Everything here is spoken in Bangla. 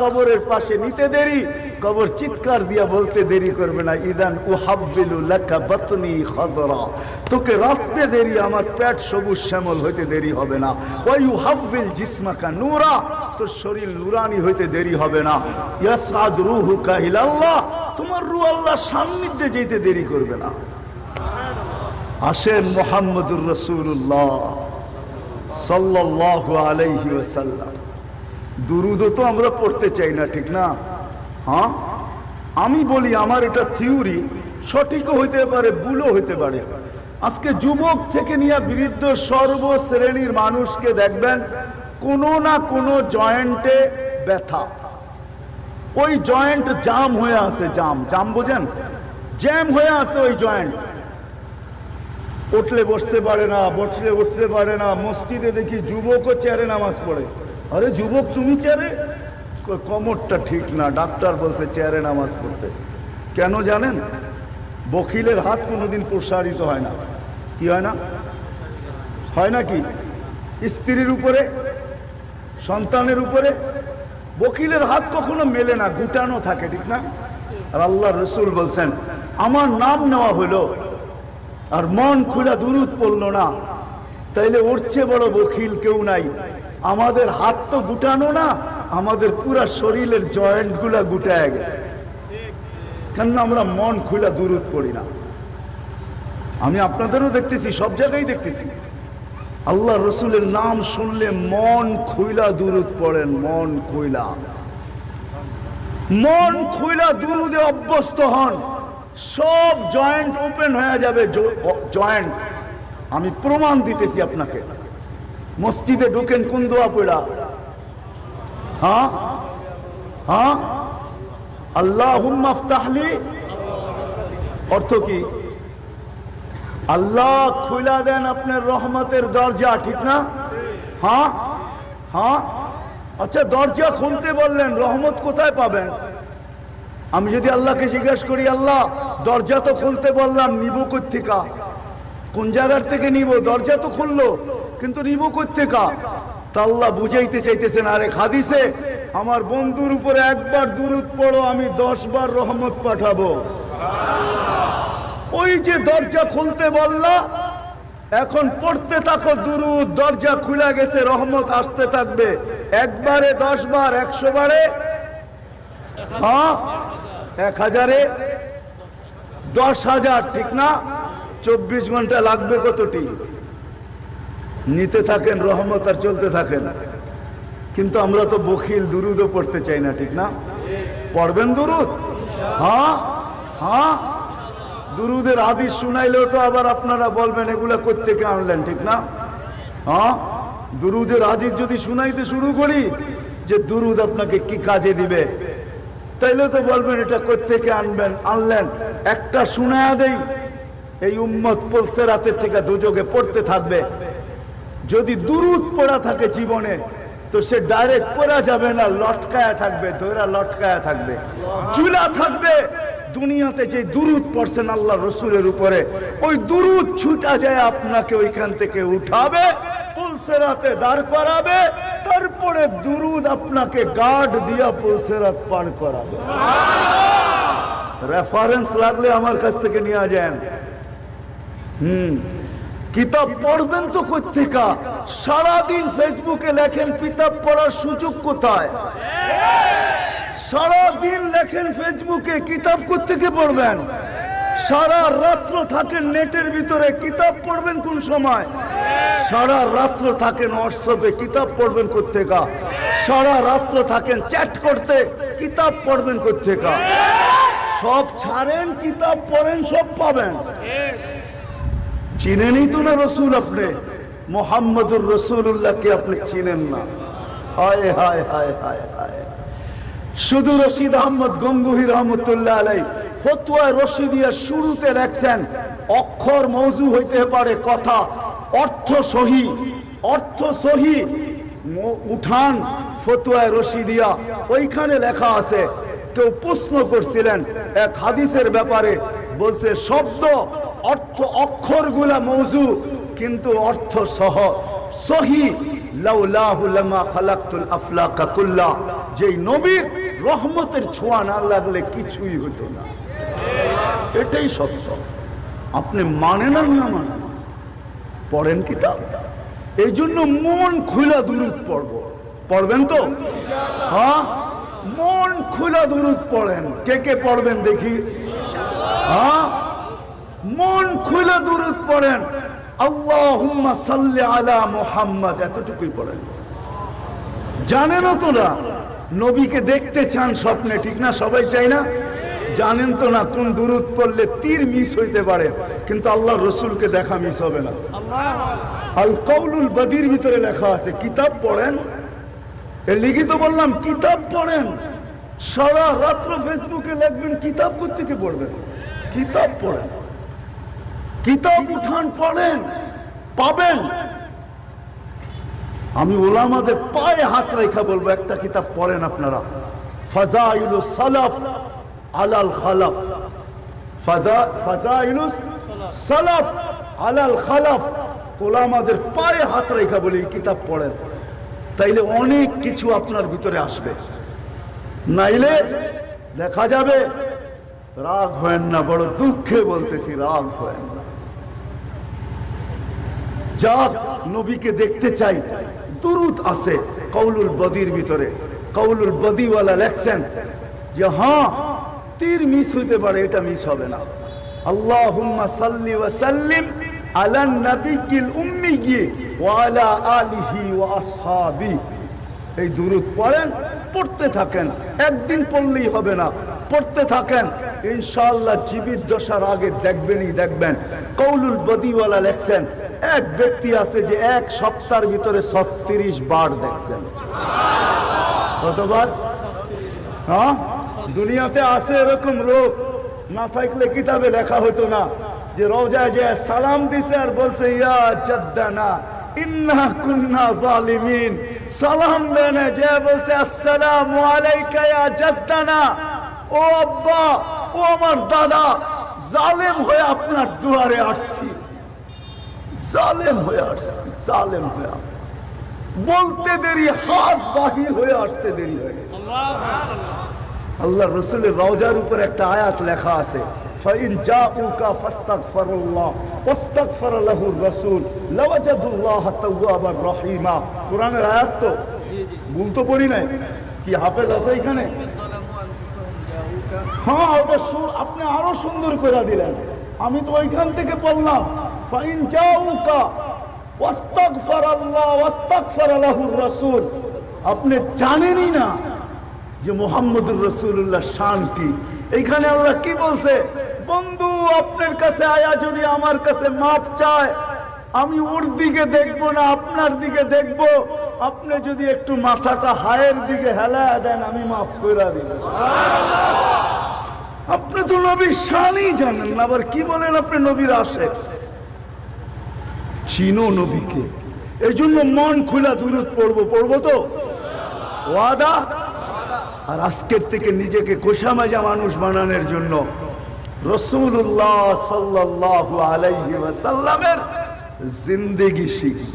কবরের পাশে নিতে দেরি, কবর চিৎকার দিয়া বলতে দেরি করবে না। ইদান বাতনি খদরা। তোকে রাখতে দেরি, আমার পেট সবুজ শ্যামল হইতে দেরি হবে না। ওই উহাব্বিল জিসমাকা নূরা, তোর শরীর নুরানি হইতে দেরি হবে না। ইয়াসাদ রুহুকা ইলাল্লাহ, তোমার রূহ আল্লাহর সান্নিধ্যে যেতে দেরি করবে না। আসেন মোহাম্মদুর রসুল্লাহ সাল্লাল্লাহু আলাইহি ওয়াসাল্লাম। দুরুদও তো আমরা পড়তে চাই না, ঠিক না? হ্যাঁ? আমি বলি আমার এটা থিওরি, সঠিকও হইতে পারে, ভুলও হইতে পারে। আজকে যুবক থেকে নিয়ে বৃদ্ধ সর্বশ্রেণীর মানুষকে দেখবেন, কোনো না কোনো জয়েন্টে ব্যথা। ওই জয়েন্ট জাম হয়ে আছে, জাম। জাম বোঝেন? জ্যাম হয়ে আছে ওই জয়েন্ট। উঠলে বসতে পারে না, বসলে উঠতে পারে না। মসজিদে দেখি যুবকও চেয়ারে নামাজ পড়ে। আরে যুবক, তুমি চেয়ারে? কোমরটা ঠিক না, ডাক্তার বলছে চেয়ারে নামাজ পড়তে। কেন জানেন? বকিলের হাত কোনোদিন প্রসারিত হয় না। কি হয় না? হয় না কি? স্ত্রীর উপরে, সন্তানের উপরে বকিলের হাত কখনো মেলে না, গুটানো থাকে, ঠিক না? আর আল্লাহ রসুল বলছেন, আমার নাম নেওয়া হলো, আর মন খুলে দুরুদ পড়ল না। তাইলে ওর চেয়ে বড় বকিল কেউ নাই। আমাদের হাত তো গুটানো না, আমাদের পুরা শরীরের জয়েন্টগুলা গুটায় গেছে। কেন আমরা মন খুলে দুরুদ পড়ি না। আমি আপনাদেরও দেখতেছি, সব জায়গায় দেখতেছি। আল্লাহ রসুলের নাম শুনলে মন খুইলা দুরুদ পড়েন, মন খুইলা। মন খুইলা দুরুদে অভ্যস্ত হন, সব জয়েন্ট ওপেন হয়ে যাবে জয়েন্ট। আমি প্রমাণ দিতেছি আপনাকে। মসজিদে ঢুকেন কোন দোয়া পড়া? হ্যাঁ? হ্যাঁ? আল্লাহ হুম্মাফতাহলি অর্থ কি? আল্লাহ খুলা দেন আপনার রহমতের দরজা, ঠিক না? হ্যাঁ? হ্যাঁ? আচ্ছা দরজা খুলতে বললেন, রহমত কোথায় পাবেন? আমি যদি আল্লাহকে জিজ্ঞেস করি, আল্লাহ, দরজা তো খুলতে বললাম, নিব কোথেকা কোন জায়গার থেকে নিব? দরজা তো খুললো। কিন্তু নিব কোথেকা তা আল্লাহ বুঝাইতে চাইতেছেন, আরে খাদিসে আমার বন্ধুর উপরে একবার দুরুদ পড়ো, আমি দশ বার রহমত পাঠাবো। ওই যে দরজা খুলতে বললা, এখন পড়তে থাকো দুরুদ, দরজা খুলে গেছে, রহমত আসতে থাকবে। একবারে দশ বার একশো বারে হ্যাঁ এক হাজারে, দশ হাজার, ঠিক না? চব্বিশ ঘণ্টা লাগবে কতটি? নিতে থাকেন, রহমত আর চলতে থাকেন। কিন্তু আমরা তো বখিল, দুরুদও পড়তে চাই না, ঠিক না? পড়বেন দুরুদ? হ্যাঁ? হ্যাঁ? দুরুদের আদিস শুনাইলেও তো আবার আপনারা বলবেন, এগুলা কোথেকে আনলেন, ঠিক না? হ্যাঁ? দুরুদের আদিস যদি শুনাইতে শুরু করি, যে দুরুদ আপনাকে কি কাজে দিবে? তাইলে তো বলবেন, এটা কোথেকে আনবেন? আনলেন। একটা শুনায়া দেই, এই উম্মত পলসে রাতের থেকে দুযোগে পড়তে থাকবে। যদি দুরুদ পড়া থাকে জীবনে, তো সে ডাইরেক্ট পড়া যাবে না, লটকায়া থাকবে দৈরা লটকায়া থাকবে। চুলা থাকবে, দুনিয়াতে যে দুরুদ পড়ছেন আল্লাহ রসুলের উপরে, ওই দুরুদ ছুটা যায় আপনাকে ওইখান থেকে উঠাবে, পুলসেরাতে দাঁড় করাবে, তারপরে দুরুদ আপনাকে গার্ড দিয়া পুলসেরাত পার করাবে। রেফারেন্স লাগলে আমার কাছ থেকে নিয়ে যান। হুম। কিতাব পড়বেন তো কোথেকা সারাদিন ফেসবুকে লেখেন কিতাব পড়ার সুযোগ কোথায়? সারাদিন লেখেন ফেসবুকে, কিতাব কোথেকে পড়বেন? সারা রাত্র থাকেন নেটের ভিতরে, কিতাব পড়বেন কোন সময়? সারা রাত্র থাকেন হোয়াটসঅ্যাপে, কিতাব পড়বেন কোথেকা সারা রাত্র থাকেন চ্যাট করতে, কিতাব পড়বেন কোথেকা সব ছাড়েন, কিতাব পড়েন, সব পাবেন। চিনেনই তো না রসুল আপনি? মোহাম্মদুর রসুল্লাহকে আপনি চিনেন না। হায় হায় হায় হায় হায়। শুধু রশিদ আহমদ গঙ্গুহি রহমতুল্লাহ আলাই, ফতুয়া রশিদিয়া শুরুতে লেখছেন, অক্ষর মৌজু হইতে পারে কথা, অর্থ সহি অর্থ সহি। উঠান, ফতুয়ায় রশিদিয়া, ওইখানে লেখা আছে, কেউ প্রশ্ন করছিলেন, এক হাদিসের ব্যাপারে বলছে, শব্দ অর্থ অক্ষরগুলা মৌজু, কিন্তু অর্থ সহ সহি। যেই নবীর রহমতের ছোঁয়া না লাগলে কিছুই হতো না। এটাই সত্য। আপনি মানেন না মানেন পড়েন কিতাব? এই জন্য মন খুলা দুরুদ পড়ব। পড়বেন তো? হ্যাঁ? মন খুলা দুরুদ পড়েন। কে কে পড়বেন দেখি? হ্যাঁ? মন খুলে দুরুদ পড়েন। আল্লাহুম্মা সাল্লি আলা মুহাম্মদ, এতটুকুই পড়েন। জানেন তো না নবীকে দেখতে চান স্বপ্নে, ঠিক না? সবাই চাই না? জানেন তো না কোন দুরুদ পড়লে তীর মিস হইতে পারে, কিন্তু আল্লাহ রসুলকে দেখা মিস হবে না। আল কৌলুল বদির ভিতরে লেখা আছে, কিতাব পড়েন। এ লিখিত বললাম, কিতাব পড়েন। সারা রাত্র ফেসবুকে লিখবেন, কিতাব থেকে পড়বেন? কিতাব পড়েন। কিতাব উঠান পড়েন, পাবেন। আমি ওলামাদের পায়ে হাত রেখা বলব, একটা কিতাব পড়েন আপনারা। ফাজাইলু সালাফ আলাল খালাফ। ফাজা, ফাজাইলু সালাফ আলাল খালাফ। ওলামাদের পায়ে হাত রেখা বলি, এই কিতাব পড়েন। তাইলে অনেক কিছু আপনার ভিতরে আসবে। নাইলে দেখা যাবে, রাগ হয় না, বড় দুঃখে বলতেছি, রাগ হয় না। যা নবীকে দেখতে চাই। দুরুদ আছে কৌলুল বদির ভিতরে। কৌলুল বদিওয়ালা লেখছেন যে হ্যাঁ তীর মিস হইতে পারে, এটা মিস হবে না। আল্লাহুম্মা সাল্লি ওয়া সাল্লিম আলা নাবিয়িল উম্মি ওয়া আলা আলিহি ওয়া আসহাবি। এই দুরুদ পড়েন, পড়তে থাকেন। একদিন পড়লেই হবে না, পড়তে থাকেন। ইনশাআল্লাহ জীবিত দশার আগে দেখবেনই দেখবেন। কৌলুল বদিওয়ালা লেখছেন, এক ব্যক্তি আছে যে এক সপ্তাহের ভিতরে ছত্রিশ বার দেখছেন। কতবার? হ্যাঁ? দুনিয়াতে আছে এরকম লোক, না থাকলে কিতাবে লেখা হতো না। যে রোজায় যে সালাম দিছে আর বলছে, ইয়া জাদ্দানা, ইন্না কুন্না জালিমিন। সালাম দেনে যে বলছে, আসসালামু আলাইকা ইয়া জাদ্দানা। ও আব্বা ও আমার দাদা, জালেম হয়ে আপনার দুয়ারে আসছি। জালেম হয়ে আসছি, জালেম হয়ে বলতে দেরি, হাত বাহির হয়ে আসতে দেরি হয়ে। আল্লাহ রসুলের রওজার উপর একটা আয়াত লেখা আছে, ফাইন জাউকা ফাস্তাগফিরুল্লাহ ওয়াস্তাগফির লাহুর রাসূল, লাওয়াজাদুল্লাহ তাওয়াবার রহিমা। কোরআনের আয়াত তো, ভুল তো পড়ি নাই। কি হাফেজ আছে এখানে? হ্যাঁ ওটা সু- আপনি আরও সুন্দর করে দিলেন। আমি তো ওইখান থেকে পড়লাম ফাইন জাউকা ওয়াস্তাগফির আল্লাহ ওয়াস্তাগফির লাহুর রাসূল। আপনি জানেনই না যে মোহাম্মদুর রসুল্লাহ শান কি। এইখানে আল্লাহ কি বলছে? বন্ধু, আপনার কাছে আয়া যদি আমার কাছে মাপ চায়, আমি ওর দিকে দেখব না, আপনার দিকে দেখব। আপনি যদি একটু মাথাটা হায়ের দিকে হেলা দেন, আমি মাফ করে দিব। আপনি তো নবীর শানই জানেন না, আবার কি বলেন আপনি নবীর আসে চিনো নবীকে। এই জন্য মন খোলা দূরত পড়ব পড়ব তো? ওয়াদা? আর আজকের থেকে নিজেকে কোষা মাজা মানুষ বানানোর জন্য রসুল্লাহ সাল্লাহ আলাইহি ওয়াসাল্লামের জিন্দেগি শিখব।